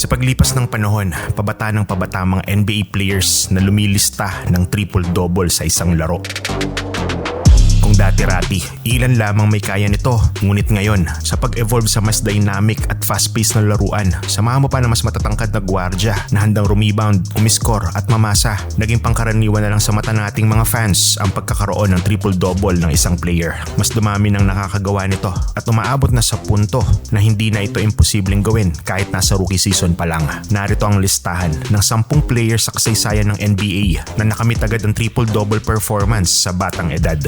Sa paglipas ng panahon, pabata ng pabata mga NBA players na lumilista ng triple-double sa isang laro. Dati-rati, ilan lamang may kaya nito. Ngunit ngayon, sa pag-evolve sa mas dynamic at fast-paced na laruan, samahan mo pa ng mas matatangkad na gwardya na handang rumebound, umiskor at mamasa. Naging pangkaraniwan na lang sa mata nating mga fans ang pagkakaroon ng triple-double ng isang player. Mas dumami ng nakakagawa nito at umaabot na sa punto na hindi na ito imposibleng gawin kahit nasa rookie season pa lang. Narito ang listahan ng 10 players sa kasaysayan ng NBA na nakamit agad ang triple-double performance sa batang edad.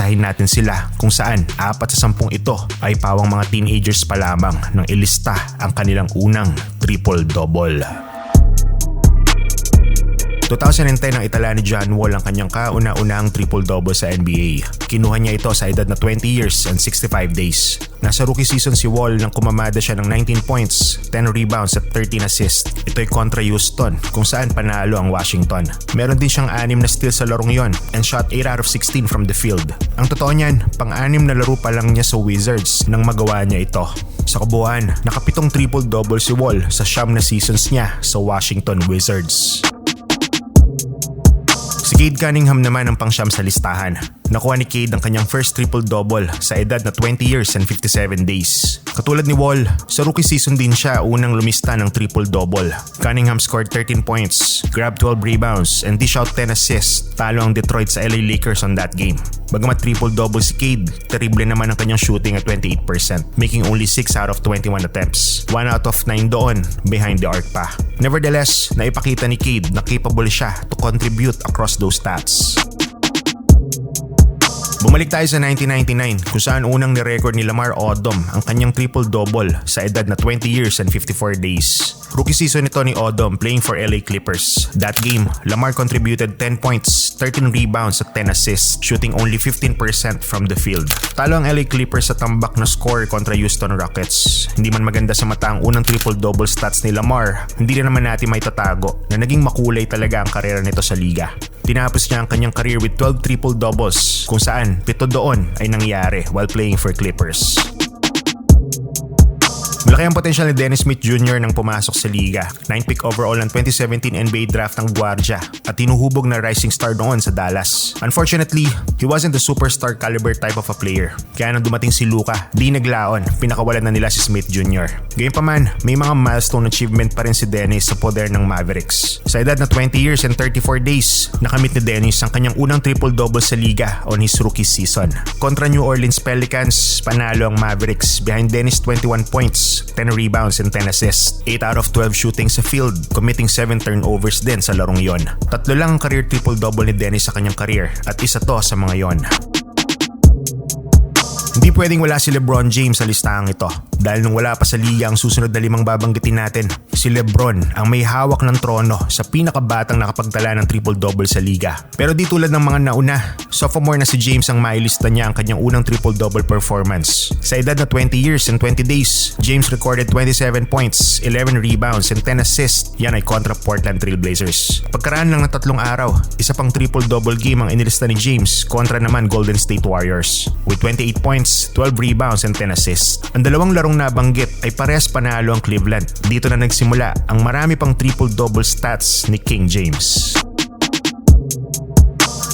Isa-isahin natin sila kung saan apat sa sampung ito ay pawang mga teenagers pa lamang nang ilista ang kanilang unang triple-double. 2010 ang itala ni John Wall ang kanyang kauna-unahang triple-double sa NBA. Kinuha niya ito sa edad na 20 years and 65 days. Nasa rookie season si Wall nang kumamada siya ng 19 points, 10 rebounds at 13 assists. Ito'y kontra Houston kung saan panalo ang Washington. Meron din siyang anim na steals sa larong yon and shot 8 out of 16 from the field. Ang totoo niyan, pang-anim na laro pa lang niya sa Wizards nang magawa niya ito. Sa kabuuan, nakapitong triple-double si Wall sa siyam na seasons niya sa Washington Wizards. Cade Cunningham naman ang pangsyam sa listahan. Nakuha ni Cade ang kanyang first triple-double sa edad na 20 years and 57 days. Katulad ni Wall, sa rookie season din siya unang lumista ng triple-double. Cunningham scored 13 points, grabbed 12 rebounds, and dish out 10 assists. Talo ang Detroit sa LA Lakers on that game. Bagamat triple-double si Cade, terrible naman ang kanyang shooting at 28%, making only 6 out of 21 attempts. 1 out of 9 doon, behind the arc pa. Nevertheless, naipakita ni Cade na capable siya to contribute across those stats. Bumalik tayo sa 1999 kung saan unang ni-record ni Lamar Odom ang kanyang triple-double sa edad na 20 years and 54 days. Rookie season ito ni Odom playing for LA Clippers. That game, Lamar contributed 10 points, 13 rebounds at 10 assists, shooting only 15% from the field. Talo ang LA Clippers sa tambak na score kontra Houston Rockets. Hindi man maganda sa mata ang unang triple-double stats ni Lamar, hindi rin naman natin may tatago na naging makulay talaga ang karera nito sa liga. Tinapos niya ang kanyang career with 12 triple-doubles kung saan pito doon ay nangyari while playing for Clippers. Malaki ang potensyal ni Dennis Smith Jr. nang pumasok sa liga. 9 pick overall ng 2017 NBA draft ng Guardia at tinuhubog na rising star noon sa Dallas. Unfortunately, he wasn't the superstar caliber type of a player. Kaya nang dumating si Luka, di naglaon, pinakawalan na nila si Smith Jr. Gayunpaman, may mga milestone achievement pa rin si Dennis sa poder ng Mavericks. Sa edad na 20 years and 34 days, nakamit ni Dennis ang kanyang unang triple-double sa liga on his rookie season. Kontra New Orleans Pelicans, panalo ang Mavericks behind Dennis 21 points 10 rebounds and 10 assists, 8 out of 12 shooting sa field, committing 7 turnovers din sa larong yon. Tatlo lang ang career triple-double ni Dennis sa kanyang career at isa to sa mga yon. Hindi pwedeng wala si Lebron James sa listahang ito dahil nung wala pa sa liga ang susunod na limang babanggitin natin, si Lebron ang may hawak ng trono sa pinakabatang nakapagtala ng triple-double sa liga. Pero di tulad ng mga nauna, sophomore na si James ang mailista niya ang kanyang unang triple-double performance. Sa edad na 20 years and 20 days, James recorded 27 points, 11 rebounds and 10 assists. Yan ay kontra Portland Trailblazers. Pagkaraan lang ng tatlong araw, isa pang triple-double game ang inilista ni James kontra naman Golden State Warriors. With 28 points, 12 rebounds and 10 assists. Ang dalawang larong nabanggit ay parehas panalo ang Cleveland. Dito na nagsimula ang marami pang triple-double stats ni King James.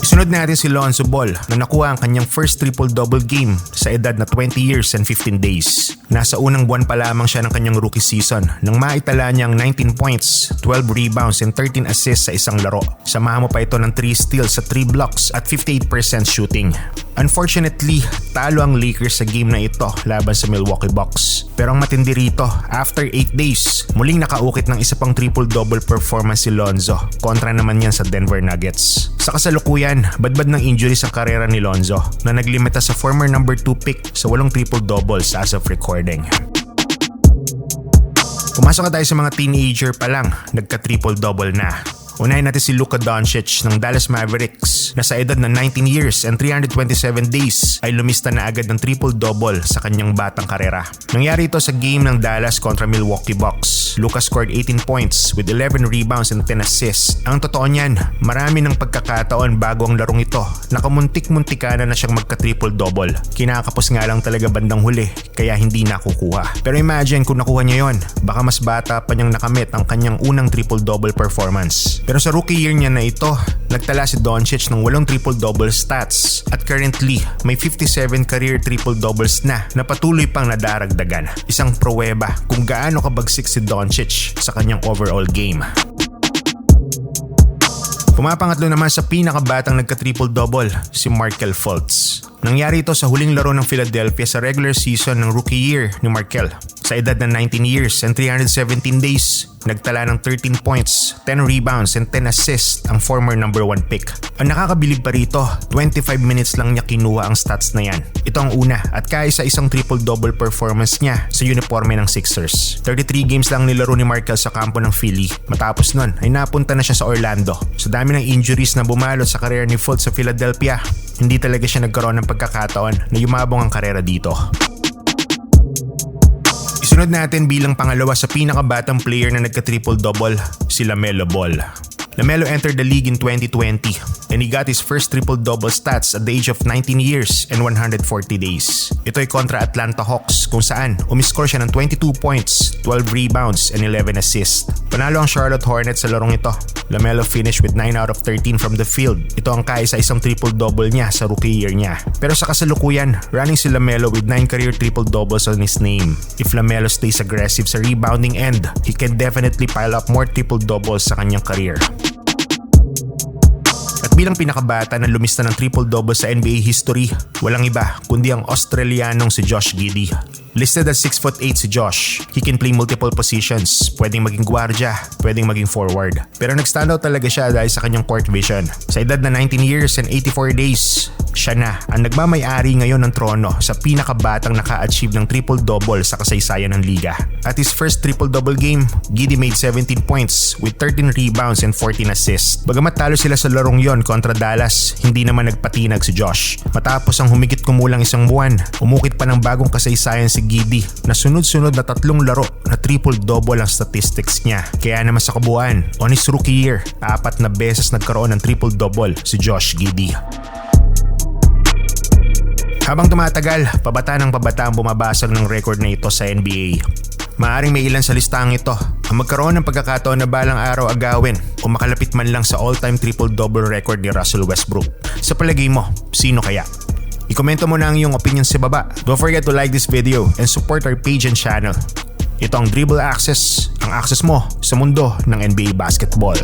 Isunod natin si Lonzo Ball na nakuha ang kanyang first triple-double game sa edad na 20 years and 15 days. Nasa unang buwan pa lamang siya ng kanyang rookie season nang maitala niya ang 19 points, 12 rebounds and 13 assists sa isang laro. Samahan mo pa ito ng 3 steals sa 3 blocks at 58% shooting. Unfortunately, talo ang Lakers sa game na ito laban sa Milwaukee Bucks. Pero ang matindi rito, after 8 days, muling nakaukit ng isa pang triple-double performance si Lonzo. Kontra naman yan sa Denver Nuggets. Sa kasalukuyan, badbad ng injuries ang karera ni Lonzo na naglimita sa former number 2 pick sa walong triple-doubles as of recording. Pumasok na tayo sa mga teenager pa lang, nagka-triple-double na. Unahin natin si Luka Doncic ng Dallas Mavericks na sa edad na 19 years and 327 days ay lumista na agad ng triple-double sa kanyang batang karera. Nangyari ito sa game ng Dallas kontra Milwaukee Bucks. Luka scored 18 points with 11 rebounds and 10 assists. Ang totoo niyan, marami ng pagkakataon bago ang larong ito nakamuntik-muntikana na siyang magka-triple-double. Kinakapos nga lang talaga bandang huli kaya hindi nakukuha. Pero imagine kung nakuha niya yon, baka mas bata pa niyang nakamit ang kanyang unang triple-double performance. Pero sa rookie year niya na ito, nagtala si Doncic ng walong triple-double stats at currently may 57 career triple-doubles na na patuloy pang nadaragdagan. Isang pruweba kung gaano kabagsik si Doncic sa kanyang overall game. Pumapangatlo naman sa pinakabatang nagka-triple-double, si Markel Fultz. Nangyari ito sa huling laro ng Philadelphia sa regular season ng rookie year ni Markel. Sa edad ng 19 years and 317 days, nagtala ng 13 points, 10 rebounds and 10 assists ang former number 1 pick. Ang nakakabilib pa rito, 25 minutes lang niya kinuha ang stats na yan. Ito ang una at kaisa isang triple-double performance niya sa uniforme ng Sixers. 33 games lang nilaro ni Markel sa kampo ng Philly. Matapos nun ay napunta na siya sa Orlando. Sa dami ng injuries na bumalot sa karera ni Fultz sa Philadelphia, hindi talaga siya nagkaroon ng pagkakataon na yumabong ang karera dito. Isunod natin bilang pangalawa sa pinakabatang player na nagka-triple-double, si Lamelo Ball. Lamelo entered the league in 2020 and he got his first triple-double stats at the age of 19 years and 140 days. Ito ay kontra Atlanta Hawks kung saan umiscore siya ng 22 points, 12 rebounds and 11 assists. Panalo ang Charlotte Hornets sa larong ito. Lamelo finished with 9 out of 13 from the field. Ito ang kaisa isang triple-double niya sa rookie year niya. Pero sa kasalukuyan, running si Lamelo with 9 career triple-doubles on his name. If Lamelo stays aggressive sa rebounding end, he can definitely pile up more triple-doubles sa kanyang career. Bilang pinakabata na lumista ng triple-double sa NBA history, walang iba kundi ang Australianong si Josh Giddey. Listed as 6'8 si Josh. He can play multiple positions. Pwedeng maging gwardya, pwedeng maging forward. Pero nag-stand out talaga siya dahil sa kanyang court vision. Sa edad na 19 years and 84 days, siya na ang nagmamayari ngayon ng trono sa pinakabatang naka-achieve ng triple-double sa kasaysayan ng liga. At his first triple-double game, Giddy made 17 points with 13 rebounds and 14 assists. Bagamat talo sila sa larong yon kontra Dallas, hindi naman nagpatinag si Josh. Matapos ang humigit kumulang isang buwan, umukit pa ng bagong kasaysayan si Giddy na sunod-sunod na tatlong laro na triple-double ang statistics niya. Kaya naman sa kabuuan, on his rookie year, apat na beses nagkaroon ng triple-double si Josh Giddy. Habang tumatagal, pabata ng pabata ang bumabasag ng record na ito sa NBA. Maaring may ilan sa listang ito ang magkaroon ng pagkakataon na balang araw agawin o makalapit man lang sa all-time triple-double record ni Russell Westbrook. Sa palagay mo, sino kaya? I-komento mo na ang iyong opinion sa baba. Don't forget to like this video and support our page and channel. Ito ang Dribble Access, ang access mo sa mundo ng NBA basketball.